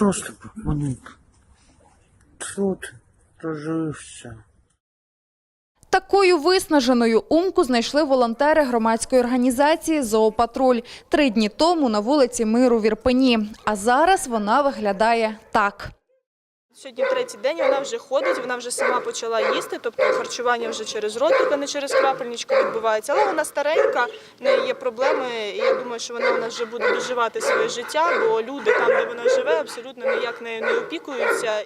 Що з тобою, Монік? Що ти? Розжився. Такою виснаженою умку знайшли волонтери громадської організації «Зоопатруль» три дні тому на вулиці Миру в Ірпені. А зараз вона виглядає так. Сьогодні третій день вона вже ходить, вона вже сама почала їсти, тобто харчування вже через ротик, а не через крапельничку відбувається. Але вона старенька, в неї є проблеми, і я думаю, що вона у нас вже буде доживати своє життя, бо люди там, де вона живе, абсолютно ніяк нею не опікуються.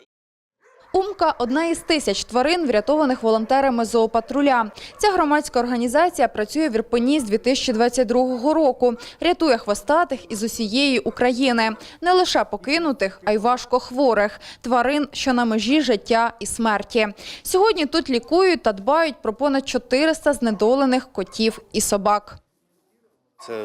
Умка – одна із тисяч тварин, врятованих волонтерами зоопатруля. Ця громадська організація працює в Ірпені з 2022 року. Рятує хвостатих із усієї України. Не лише покинутих, а й важкохворих. Тварин, що на межі життя і смерті. Сьогодні тут лікують та дбають про понад 400 знедолених котів і собак. Це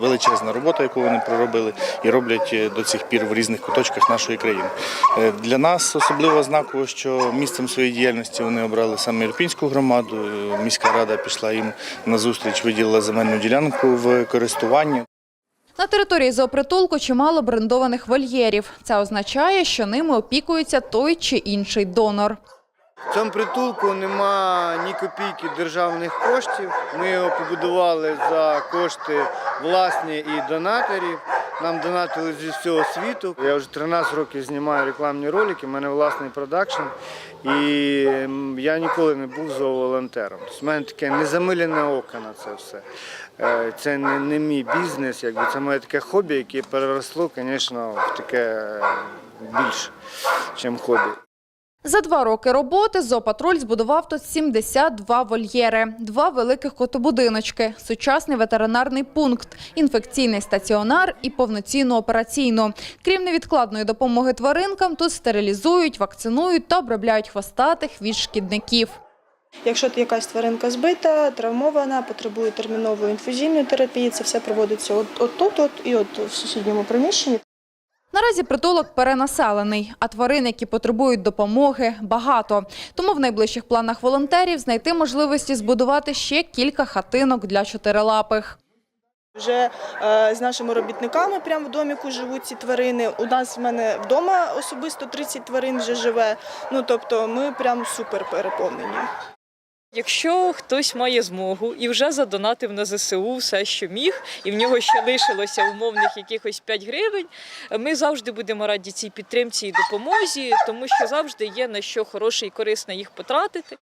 величезна робота, яку вони проробили і роблять е, до цих пір в різних куточках нашої країни. Е, Для нас особливо знаково, що місцем своєї діяльності вони обрали саме Ірпінську громаду. Е, Міська рада пішла їм на зустріч, виділила земельну ділянку в користування. На території зоопритулку чимало брендованих вольєрів. Це означає, що ними опікується той чи інший донор. В цьому притулку нема ні копійки державних коштів. Ми його побудували за кошти власні і донаторів. Нам донатили зі всього світу. Я вже 13 років знімаю рекламні ролики, в мене власний продакшн. І я ніколи не був зооволонтером. Тобто в мене таке незамилене око на це все. Е, Це не, не мій бізнес, якби це моє таке хобі, яке переросло, звісно, в таке е, більше, ніж хобі. За два роки роботи зоопатруль збудував тут 72 вольєри, два великих котобудиночки, сучасний ветеринарний пункт, інфекційний стаціонар і повноцінну операційну. Крім невідкладної допомоги тваринкам, тут стерилізують, вакцинують та обробляють хвостатих від шкідників. Якщо якась тваринка збита, травмована, потребує термінової інфузійної терапії, це все проводиться от, от тут от, і от в сусідньому приміщенні. Наразі притулок перенаселений, а тварин, які потребують допомоги, багато. Тому в найближчих планах волонтерів знайти можливості збудувати ще кілька хатинок для чотирилапих. Вже е, з нашими робітниками прямо в доміку живуть ці тварини. У нас в мене вдома особисто 30 тварин вже живе. Ну тобто ми прям супер переповнені. Якщо хтось має змогу і вже задонатив на ЗСУ все, що міг, і в нього ще лишилося умовних якихось 5 гривень, ми завжди будемо раді цій підтримці і допомозі, тому що завжди є на що хороше і корисне їх потратити.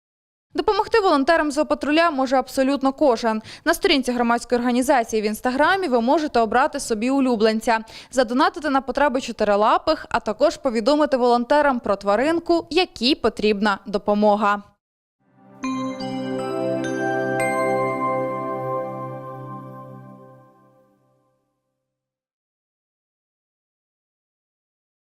Допомогти волонтерам зоопатруля може абсолютно кожен. На сторінці громадської організації в інстаграмі ви можете обрати собі улюбленця, задонатити на потреби чотирилапих, а також повідомити волонтерам про тваринку, якій потрібна допомога.